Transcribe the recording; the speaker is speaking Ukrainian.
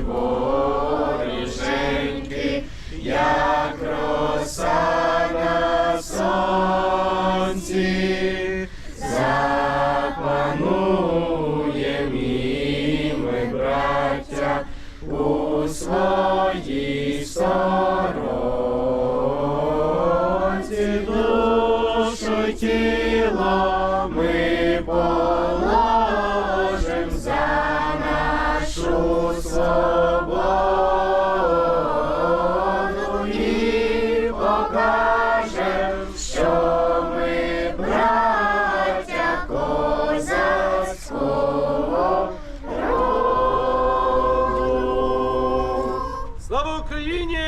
Горішеньки, як роса на сонці, запанує мій браття у своїй сторонці душу тіло. Слава Україні!